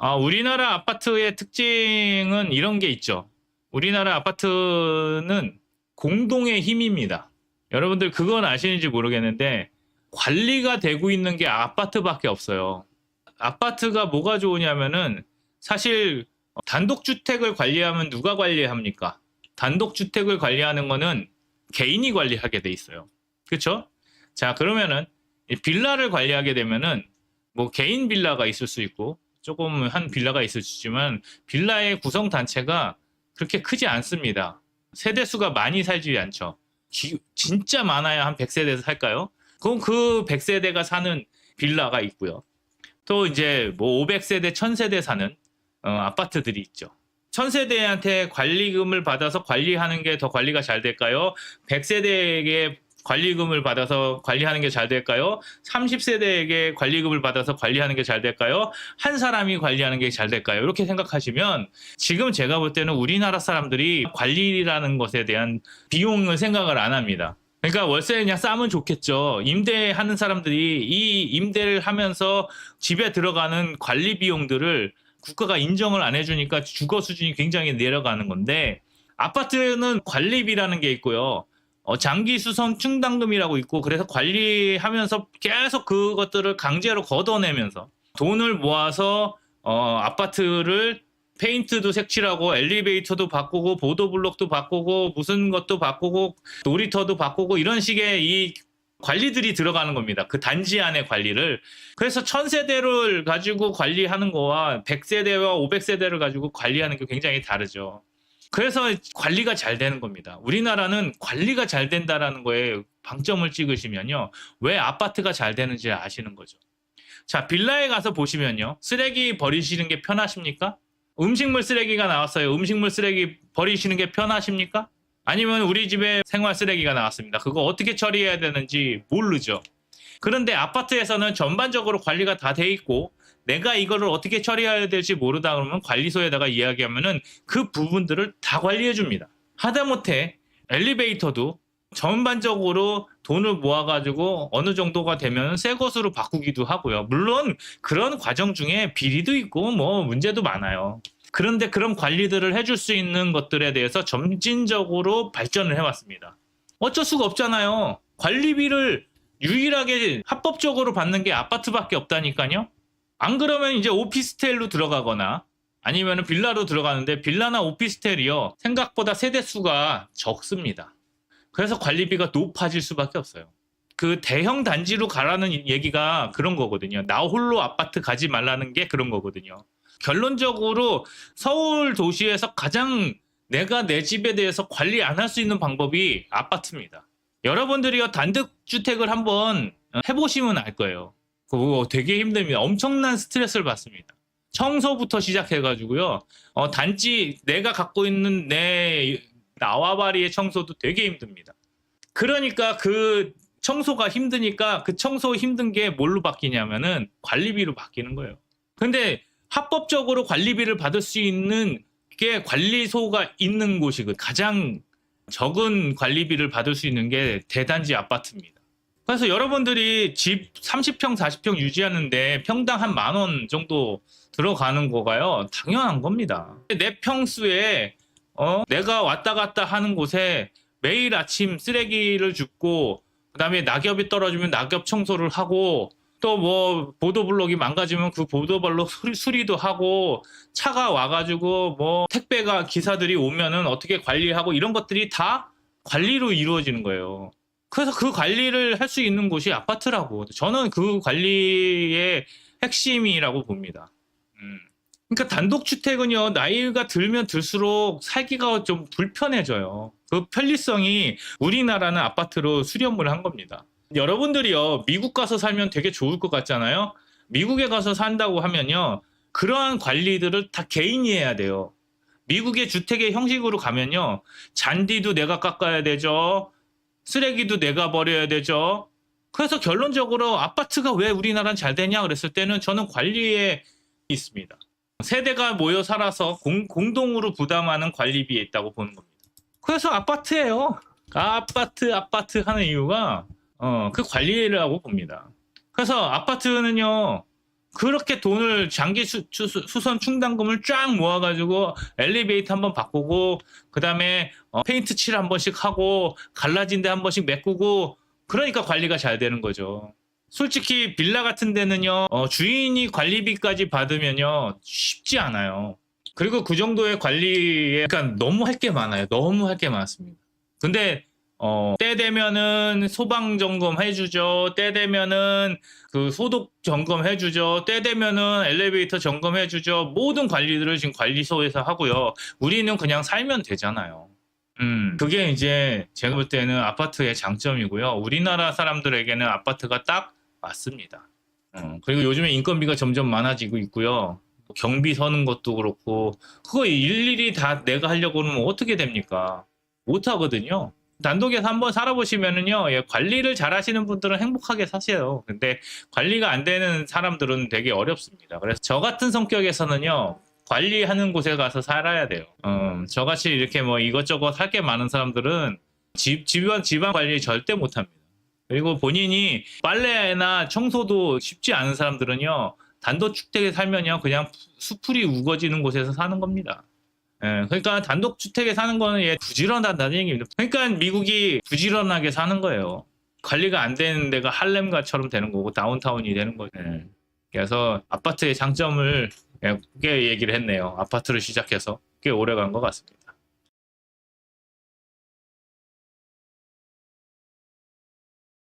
아, 우리나라 아파트의 특징은 이런 게 있죠. 우리나라 아파트는 공동의 힘입니다. 여러분들 그건 아시는지 모르겠는데 관리가 되고 있는 게 아파트밖에 없어요. 아파트가 뭐가 좋으냐면은 사실 단독주택을 관리하면 누가 관리합니까? 단독주택을 관리하는 거는 개인이 관리하게 돼 있어요. 그렇죠? 자, 그러면은 이 빌라를 관리하게 되면은 뭐 개인 빌라가 있을 수 있고 조금 한 빌라가 있지만 빌라의 구성 단체가 그렇게 크지 않습니다. 세대 수가 많이 살지 않죠. 기- 진짜 많아야 한 100세대에서 살까요? 그럼 그 100세대가 사는 빌라가 있고요. 또 이제 뭐 500세대, 1000세대 사는 어, 아파트들이 있죠. 1000세대한테 관리금을 받아서 관리하는 게 더 관리가 잘 될까요? 100세대에게 관리금을 받아서 관리하는 게 잘 될까요? 30세대에게 관리금을 받아서 관리하는 게 잘 될까요? 한 사람이 관리하는 게 잘 될까요? 이렇게 생각하시면 지금 제가 볼 때는 우리나라 사람들이 관리라는 것에 대한 비용을 생각을 안 합니다. 그러니까 월세 그냥 싸면 좋겠죠. 임대하는 사람들이 이 임대를 하면서 집에 들어가는 관리 비용들을 국가가 인정을 안 해주니까 주거 수준이 굉장히 내려가는 건데 아파트는 관리비라는 게 있고요. 어, 장기 수선 충당금이라고 있고 그래서 관리하면서 계속 그것들을 강제로 걷어내면서 돈을 모아서 어, 아파트를 페인트도 색칠하고 엘리베이터도 바꾸고 보도블록도 바꾸고 무슨 것도 바꾸고 놀이터도 바꾸고 이런 식의 이 관리들이 들어가는 겁니다. 그 단지 안의 관리를. 그래서 천세대를 가지고 관리하는 거와 100세대와 500세대를 가지고 관리하는 게 굉장히 다르죠. 그래서 관리가 잘 되는 겁니다. 우리나라는 관리가 잘 된다라는 거에 방점을 찍으시면요. 왜 아파트가 잘 되는지 아시는 거죠. 자, 빌라에 가서 보시면요. 쓰레기 버리시는 게 편하십니까? 음식물 쓰레기가 나왔어요. 음식물 쓰레기 버리시는 게 편하십니까? 아니면 우리 집에 생활 쓰레기가 나왔습니다. 그거 어떻게 처리해야 되는지 모르죠. 그런데 아파트에서는 전반적으로 관리가 다 돼 있고 내가 이거를 어떻게 처리해야 될지 모르다 그러면 관리소에다가 이야기하면은 그 부분들을 다 관리해 줍니다. 하다못해 엘리베이터도 전반적으로 돈을 모아가지고 어느 정도가 되면 새 것으로 바꾸기도 하고요. 물론 그런 과정 중에 비리도 있고 뭐 문제도 많아요. 그런데 그런 관리들을 해줄 수 있는 것들에 대해서 점진적으로 발전을 해왔습니다. 어쩔 수가 없잖아요. 관리비를 유일하게 합법적으로 받는 게 아파트밖에 없다니까요. 안 그러면 이제 오피스텔로 들어가거나 아니면 빌라로 들어가는데 빌라나 오피스텔이요 생각보다 세대 수가 적습니다. 그래서 관리비가 높아질 수밖에 없어요. 그 대형 단지로 가라는 얘기가 그런 거거든요. 나 홀로 아파트 가지 말라는 게 그런 거거든요. 결론적으로 서울 도시에서 가장 내가 내 집에 대해서 관리 안 할 수 있는 방법이 아파트입니다. 여러분들이 요 단독주택을 한번 해보시면 알 거예요. 그거 되게 힘듭니다. 엄청난 스트레스를 받습니다. 청소부터 시작해가지고요. 어, 단지 내가 갖고 있는 내 나와바리의 청소도 되게 힘듭니다. 그러니까 그 청소가 힘드니까 그 청소 힘든 게 뭘로 바뀌냐면은 관리비로 바뀌는 거예요. 근데 합법적으로 관리비를 받을 수 있는 게 관리소가 있는 곳이 그 가장 적은 관리비를 받을 수 있는 게 대단지 아파트입니다. 그래서 여러분들이 집 30평, 40평 유지하는데 평당 한 만 원 정도 들어가는 거가요. 당연한 겁니다. 내 평수에 어? 내가 왔다 갔다 하는 곳에 매일 아침 쓰레기를 줍고 그다음에 낙엽이 떨어지면 낙엽 청소를 하고 또 뭐 보도블록이 망가지면 그 보도블록 수리, 수리도 하고 차가 와가지고 뭐 택배가 기사들이 오면은 어떻게 관리하고 이런 것들이 다 관리로 이루어지는 거예요. 그래서 그 관리를 할 수 있는 곳이 아파트라고 저는 그 관리의 핵심이라고 봅니다. 음. 그러니까 단독 주택은요 나이가 들면 들수록 살기가 좀 불편해져요. 그 편리성이 우리나라는 아파트로 수렴을 한 겁니다. 여러분들이요 미국 가서 살면 되게 좋을 것 같잖아요. 미국에 가서 산다고 하면요 그러한 관리들을 다 개인이 해야 돼요. 미국의 주택의 형식으로 가면요 잔디도 내가 깎아야 되죠. 쓰레기도 내가 버려야 되죠. 그래서 결론적으로 아파트가 왜 우리나라는 잘 되냐 그랬을 때는 저는 관리에 있습니다. 세대가 모여 살아서 공, 공동으로 부담하는 관리비에 있다고 보는 겁니다. 그래서 아파트예요. 아파트 아파트 하는 이유가 어, 그 관리라고 봅니다. 그래서 아파트는요 그렇게 돈을 장기 수, 선 충당금을 쫙 모아가지고 엘리베이터 한 번 바꾸고 그 다음에 페인트 칠 한 번씩 하고 갈라진 데 한 번씩 메꾸고 그러니까 관리가 잘 되는 거죠. 솔직히 빌라 같은 데는요 어, 주인이 관리비까지 받으면요 쉽지 않아요. 그리고 그 정도의 관리에 그러니까 너무 할 게 많아요. 너무 할 게 많습니다. 근데 어, 때 되면은 소방 점검 해주죠. 때 되면은 그 소독 점검 해주죠. 때 되면은 엘리베이터 점검 해주죠. 모든 관리들을 지금 관리소에서 하고요. 우리는 그냥 살면 되잖아요. 음, 그게 이제 제가 볼 때는 아파트의 장점이고요. 우리나라 사람들에게는 아파트가 딱 맞습니다. 음, 그리고 요즘에 인건비가 점점 많아지고 있고요. 경비 서는 것도 그렇고 그거 일일이 다 내가 하려고 하면 어떻게 됩니까? 못 하거든요. 단독에서 한번 살아보시면은요, 예, 관리를 잘 하시는 분들은 행복하게 사세요. 근데 관리가 안 되는 사람들은 되게 어렵습니다. 그래서 저 같은 성격에서는요, 관리하는 곳에 가서 살아야 돼요. 음, 저같이 이렇게 뭐 이것저것 할 게 많은 사람들은 집, 집안, 집안 관리 절대 못 합니다. 그리고 본인이 빨래나 청소도 쉽지 않은 사람들은요, 단독주택에 살면요, 그냥 수풀이 우거지는 곳에서 사는 겁니다. 예, 그러니까 단독 주택에 사는 거는 얘 부지런하다는 얘기입니다. 그러니까 미국이 부지런하게 사는 거예요. 관리가 안 되는 데가 할렘가처럼 되는 거고 다운타운이 되는 거죠. 예. 그래서 아파트의 장점을 예, 꽤 얘기를 했네요. 아파트를 시작해서 꽤 오래 간 것 같습니다.